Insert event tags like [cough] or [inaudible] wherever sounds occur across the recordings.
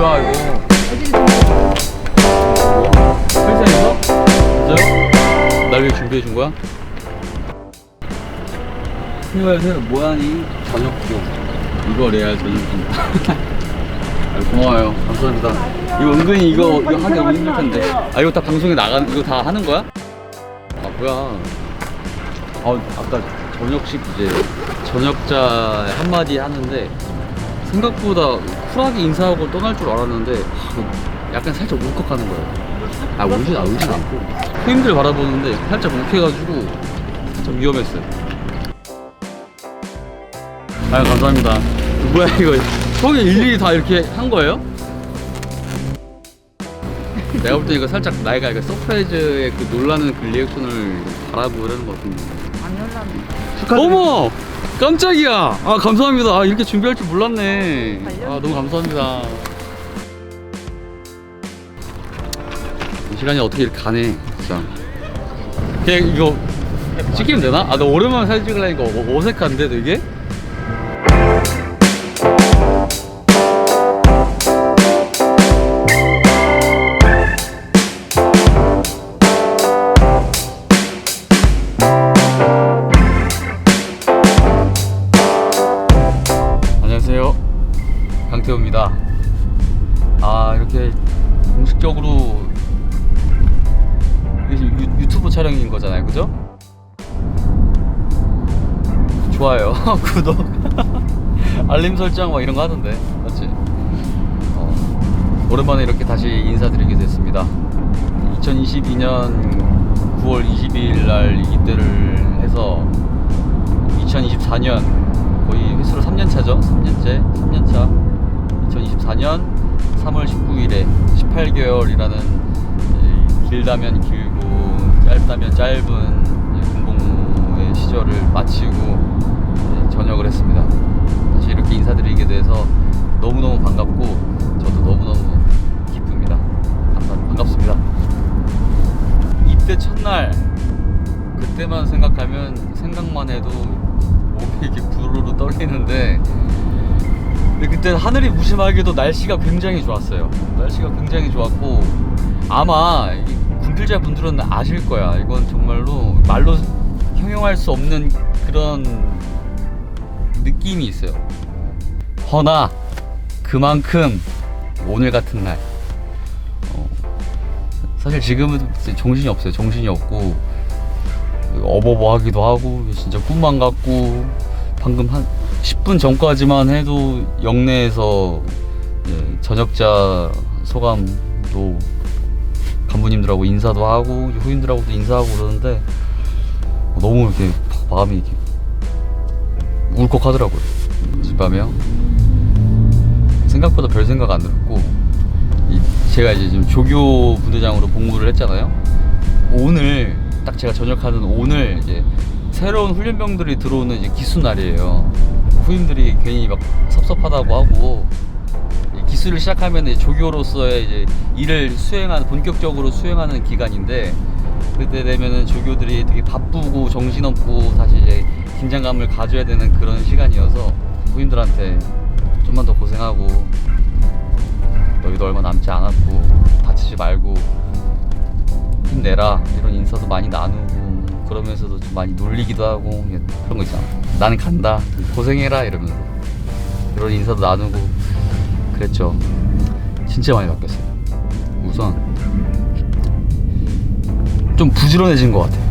뭐야 이거? 회사에서? 진짜요? 날 위해 준비해 준 거야? 생활새 뭐하니? 저녁도 이거 레알 저녁도 아, 고마워요 감사합니다 이거 은근히 이거 이거 하기 너무 힘들 텐데 아 이거 다 방송에 나가는 이거 다 하는 거야? 아 뭐야 아 아까 저녁식 이제 저녁자 한마디 하는데 생각보다 쿨하게 인사하고 떠날 줄 알았는데 하, 약간 살짝 울컥하는 거예요. 아 울진, 아, 울진 않고. 후임들 바라보는데 살짝 욱해가지고 살짝 위험했어요. 아 감사합니다. 뭐야 이거. 형이 일일이 다 이렇게 한 거예요? 내가 볼 때 이거 살짝 나이가 이거 서프라이즈의 그 놀라는 그 리액션을 바라고 그러는 것 같은데. 안 열렸네. 어머! 깜짝이야! 아 감사합니다 아 이렇게 준비할 줄 몰랐네 아 너무 감사합니다 이 시간이 어떻게 이렇게 가네 진짜 그냥 이거 찍히면 되나? 아나 오랜만에 사진 찍으려니까 어- 어색한데 되게? 촬영인 거잖아요 그죠? 좋아요 [laughs] 구독 [laughs] 알림 설정 막 이런 거 하던데 맞지? 어, 오랜만에 이렇게 다시 인사드리게 됐습니다 2022년 9월 22일 날 입대를 해서 2024년 거의 횟수로 3년 차죠. 3년째, 3년 차. 2024년 3월 19일에 18개월이라는 길다면 길고 짧다면 짧은 군복무의 시절을 마치고 전역을 했습니다. 다시 이렇게 인사드리게 돼서 너무너무 반갑고 저도 너무너무 기쁩니다. 반갑습니다. 입대 첫날 그때만 생각하면 생각만 해도 몸이 이렇게 부르르 떨리는데 근데 그때 하늘이 무심하게도 날씨가 굉장히 좋았어요 날씨가 굉장히 좋았고 아마 이 군필자 분들은 아실 거야. 이건 정말로 말로 형용할 수 없는 그런 느낌이 있어요. 허나 그만큼 오늘 같은 날. 어, 사실 지금은 정신이 없어요. 정신이 없고 어버버 하기도 하고 진짜 꿈만 같고 방금 한 10분 전까지만 해도 영내에서 예, 전역자 소감도 간부님들하고 인사도 하고 후임들하고도 인사하고 그러는데 너무 이렇게 마음이 이렇게 울컥하더라고요. 어젯밤에요? 생각보다 별 생각 안 들었고 이- 제가 이제 지금 조교 부대장으로 복무를 했잖아요? 오늘 딱 제가 전역하는 오늘 이제 새로운 훈련병들이 들어오는 이제 기수 날이에요. 후임들이 괜히 막 섭섭하다고 하고 이 기수를 시작하면 이제 조교로서의 이제 일을 수행하는 본격적으로 수행하는 기간인데 그때 되면은 조교들이 되게 바쁘고 정신없고 사실 이제 긴장감을 가져야 되는 그런 시간이어서 후임들한테 좀만 더 고생하고 너희도 얼마 남지 않았고 다치지 말고 힘내라 이런 인사도 많이 나누고 그러면서도 좀 많이 놀리기도 하고 그런 거 있잖아. 나는 간다. 고생해라 이러면서 그런 인사도 나누고 그랬죠. 진짜 많이 바뀌었어요. 우선 좀 부지런해진 것 같아요.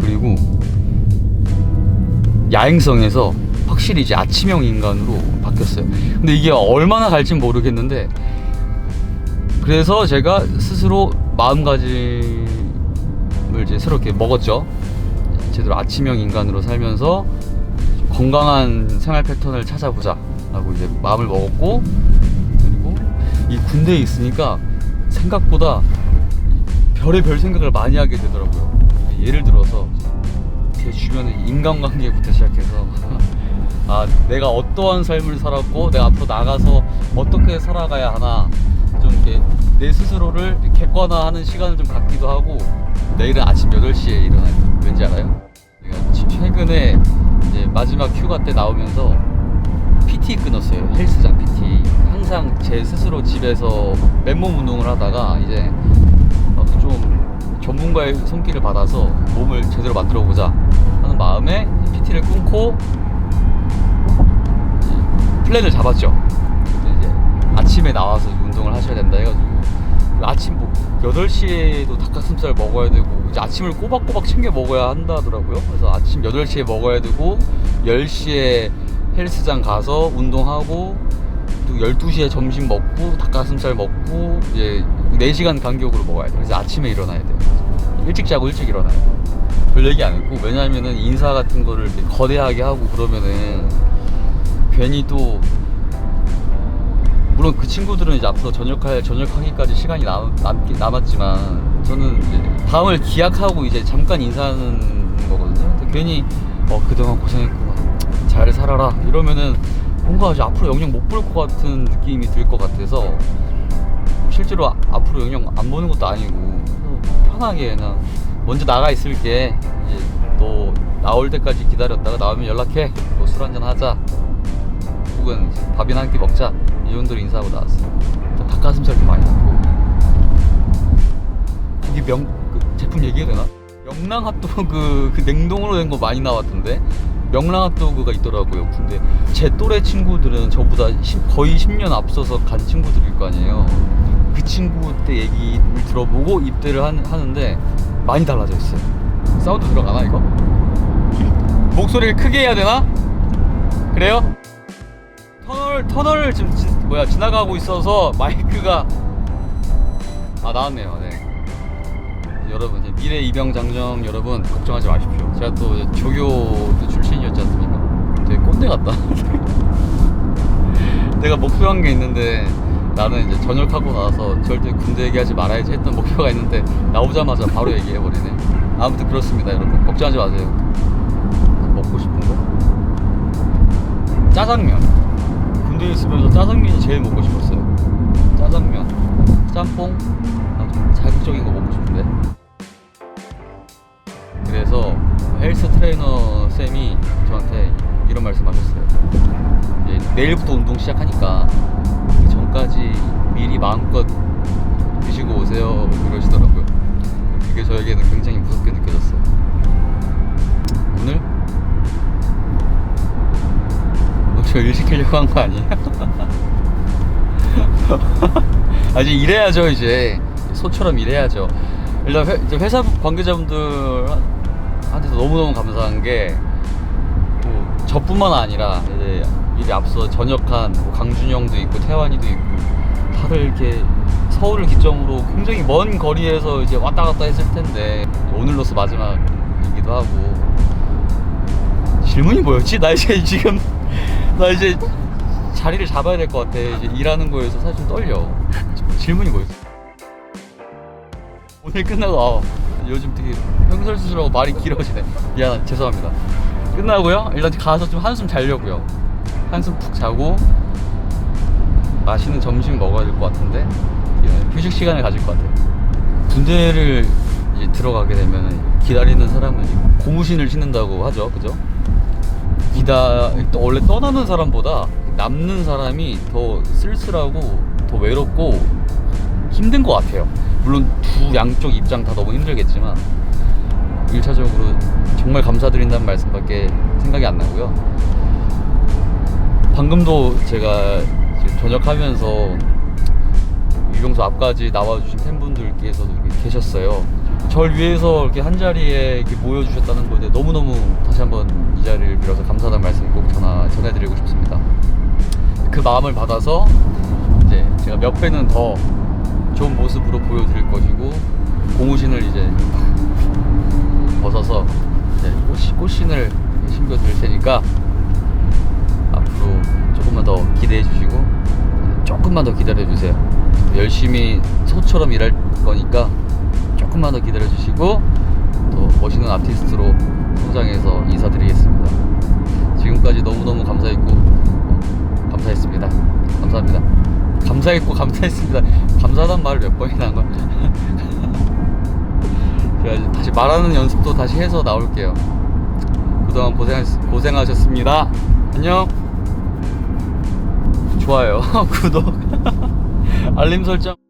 그리고 야행성에서 확실히 이제 아침형 인간으로 바뀌었어요. 근데 이게 얼마나 갈진 모르겠는데 그래서 제가 스스로 마음가짐을 이제 이렇게 먹었죠. 제대로 아침형 인간으로 살면서 건강한 생활 패턴을 찾아보자 라고 이제 마음을 먹었고 이 군대에 있으니까 생각보다 별의 별 생각을 많이 하게 되더라고요. 예를 들어서 제 주변의 인간관계부터 시작해서 [laughs] 아 내가 어떠한 삶을 살았고 내가 앞으로 나가서 어떻게 살아가야 하나 좀 이렇게 내 스스로를 객관화하는 시간을 좀 갖기도 하고 내일은 아침 8시에 일어나요 왠지 알아요? 제가 최- 최근에 이제 마지막 휴가 때 나오면서 PT 끊었어요 헬스장 PT 항상 제 스스로 집에서 맨몸 운동을 하다가 이제 좀 전문가의 손길을 받아서 몸을 제대로 만들어 보자 하는 마음에 PT를 끊고 플랜을 잡았죠. 이제 아침에 나와서 운동을 하셔야 된다 해가지고 아침 뭐 8시에도 닭가슴살 먹어야 되고 이제 아침을 꼬박꼬박 챙겨 먹어야 한다 하더라고요. 그래서 아침 8시에 먹어야 되고 10시에 헬스장 가서 운동하고 또 12시에 점심 먹고 닭가슴살 먹고 이제 4시간 간격으로 먹어야 돼. 그래서 아침에 일어나야 돼요. 일찍 자고 일찍 일어나야 돼. 별 얘기 안 했고 왜냐면은 인사 같은 거를 거대하게 하고 그러면은 괜히 또 물론 그 친구들은 이제 앞으로 전역할 전역하기까지 시간이 남, 남긴 남았지만 저는 이제 다음을 기약하고 이제 잠깐 인사하는 거거든요. 괜히 어 그동안 고생했구나 잘 살아라. 이러면은 뭔가 이제 앞으로 영영 못 볼 것 같은 느낌이 들 것 같아서 실제로 아- 앞으로 영영 안 보는 것도 아니고 편하게 그냥 먼저 나가 있을게. 이제 너 나올 때까지 기다렸다가 나오면 연락해. 뭐 술 한잔 하자. 혹은 밥이나 한 끼 먹자. 이 정도로 인사하고 나왔어요. 또 닭가슴살도 많이 먹고. 이게 명 그 제품 얘기해도 되나? 명랑 핫도그 그 냉동으로 된 거 많이 나왔던데 명랑 핫도그가 있더라고요. 근데 제 또래 친구들은 저보다 10 거의 10년 앞서서 간 친구들일 거 아니에요. 그 친구 때 얘기를 들어보고 입대를 한- 하는데 많이 달라져 있어요. 사운드 들어가나 이거? 목소리를 크게 해야 되나? 그래요? 터널 터널을 지금 지, 뭐야 지나가고 있어서 마이크가 아 나왔네요. 네. 여러분 미래 입영 장정 여러분 걱정하지 마십시오. 제가 또 조교 출신 이었지 않습니까? 되게 꼰대 같다. [laughs] 내가 목표한 게 있는데 나는 이제 전역하고 나서 절대 군대 얘기하지 말아야지 했던 목표가 있는데 나오자마자 바로 얘기해 버리네. 아무튼 그렇습니다, 여러분. 걱정하지 마세요. 먹고 싶은 거? 짜장면. 군대에 있으면서 짜장면이 제일 먹고 싶었어요. 짜장면, 짬뽕, 아, 좀 자극적인 거 먹고 싶은데. 그래서 헬스 트레이너 쌤이 저한테 이런 말씀 하셨어요. 이제 내일부터 운동 시작하니까 그 전까지 미리 마음껏 드시고 오세요 이러시더라고요. 그게 저에게는 굉장히 무섭게 느껴졌어요. 오늘 뭐 저일 시키려고 한 거 아니에요? [laughs] 아직 일해야죠 이제 소처럼 일해야죠. 일단 회, 이제 회사 관계자분들 한테도 너무너무 감사한 게 뭐, 저뿐만 아니라 이제 일에 앞서 전역한 뭐 강준영도 있고 태환이도 있고 다들 이렇게 서울을 기점으로 굉장히 먼 거리에서 이제 왔다 갔다 했을 텐데 오늘로서 마지막이기도 하고 질문이 뭐였지? 나 이제 [laughs] 지금 나 이제 자리를 잡아야 될 것 같아. 이제 일하는 거에서 사실 좀 떨려. 질문이 뭐였어? 오늘 끝나고 아, 요즘 되게 횡설수설하고 말이 길어지네. 미안, 죄송합니다. 끝나고요. 일단 가서 좀 한숨 자려고요. 한숨 푹 자고 맛있는 점심 먹어야 될 것 같은데 예, 휴식 시간을 가질 것 같아요. 군대를 이제 들어가게 되면 기다리는 사람은 고무신을 신는다고 하죠, 그죠? 기다 또 원래 떠나는 사람보다 남는 사람이 더 쓸쓸하고 더 외롭고 힘든 것 같아요. 물론 두 양쪽 입장 다 너무 힘들겠지만 일차적으로 정말 감사드린다는 말씀밖에 생각이 안 나고요. 방금도 제가 지금 전역하면서 유병소 앞까지 나와주신 팬분들께서도 계셨어요. 절 위해서 이렇게 한 자리에 이렇게 모여주셨다는 거에 너무너무 다시 한번 이 자리를 빌어서 감사하다는 말씀 꼭 전하, 전해드리고 싶습니다. 그 마음을 받아서 이제 제가 몇 배는 더 좋은 모습으로 보여드릴 것이고 고무신을 이제 벗어서 이제 꽃, 꽃신을 신겨 드릴 테니까 앞으로 조금만 더 기대해 주시고 조금만 더 기다려 주세요. 열심히 소처럼 일할 거니까 조금만 더 기다려 주시고 또 멋있는 아티스트로 성장해서 인사드리겠습니다. 지금까지 너무너무 감사했고 어, 감사했습니다. 감사합니다. 감사했고 감사했습니다. 감사하다는 말을 몇 번이나 한 [laughs] 이제 다시 말하는 연습도 다시 해서 나올게요. 그동안 고생 고생하셨습니다. 안녕. 좋아요, [laughs] 구독, [laughs] 알림 설정.